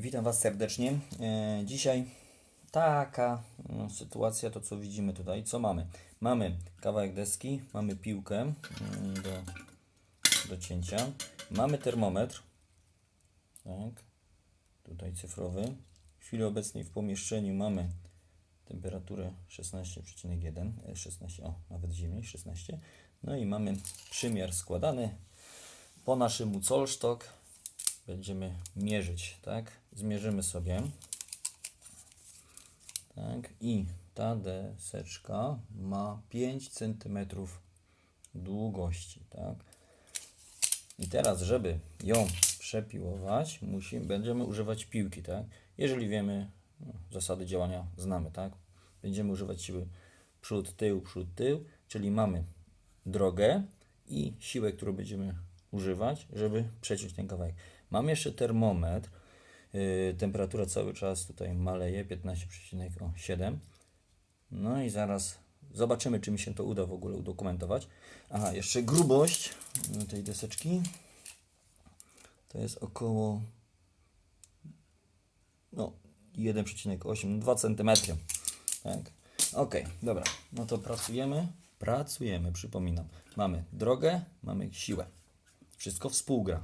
Witam Was serdecznie. E, Dzisiaj taka no, sytuacja, to co widzimy tutaj. Co mamy? Mamy kawałek deski, mamy piłkę mm, do, do cięcia, mamy termometr, tak, tutaj cyfrowy. W chwili obecnej w pomieszczeniu mamy temperaturę 16,1, e, 16, o, nawet zimniej, 16. No i mamy przymiar składany po naszemu Zollstock będziemy mierzyć, tak? Zmierzymy sobie. Tak, i ta deseczka ma 5 cm długości, tak? I teraz, żeby ją przepiłować, musimy, będziemy używać piłki, tak? Jeżeli wiemy, no, zasady działania znamy, tak? Będziemy używać siły przód, tył, przód, tył, czyli mamy drogę i siłę, którą będziemy używać, żeby przeciąć ten kawałek. Mam jeszcze termometr. Yy, temperatura cały czas tutaj maleje 15,7. No i zaraz zobaczymy, czy mi się to uda w ogóle udokumentować. Aha, jeszcze grubość tej deseczki to jest około no 1,8 2 cm. Tak. Ok, dobra. No to pracujemy. Pracujemy, przypominam. Mamy drogę, mamy siłę. Wszystko współgra.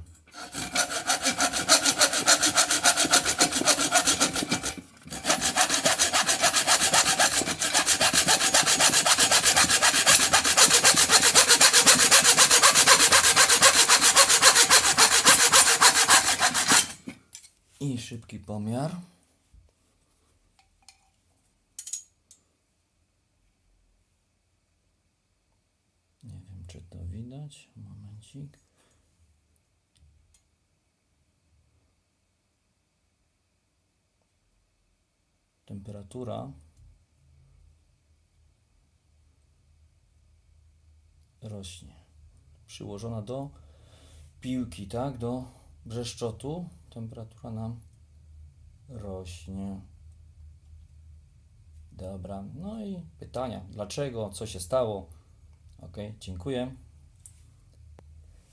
I szybki pomiar. Nie wiem, czy to widać. Momencik. Temperatura rośnie. Przyłożona do piłki, tak? Do brzeszczotu. Temperatura nam rośnie. Dobra, no i pytania. Dlaczego? Co się stało? Ok, dziękuję.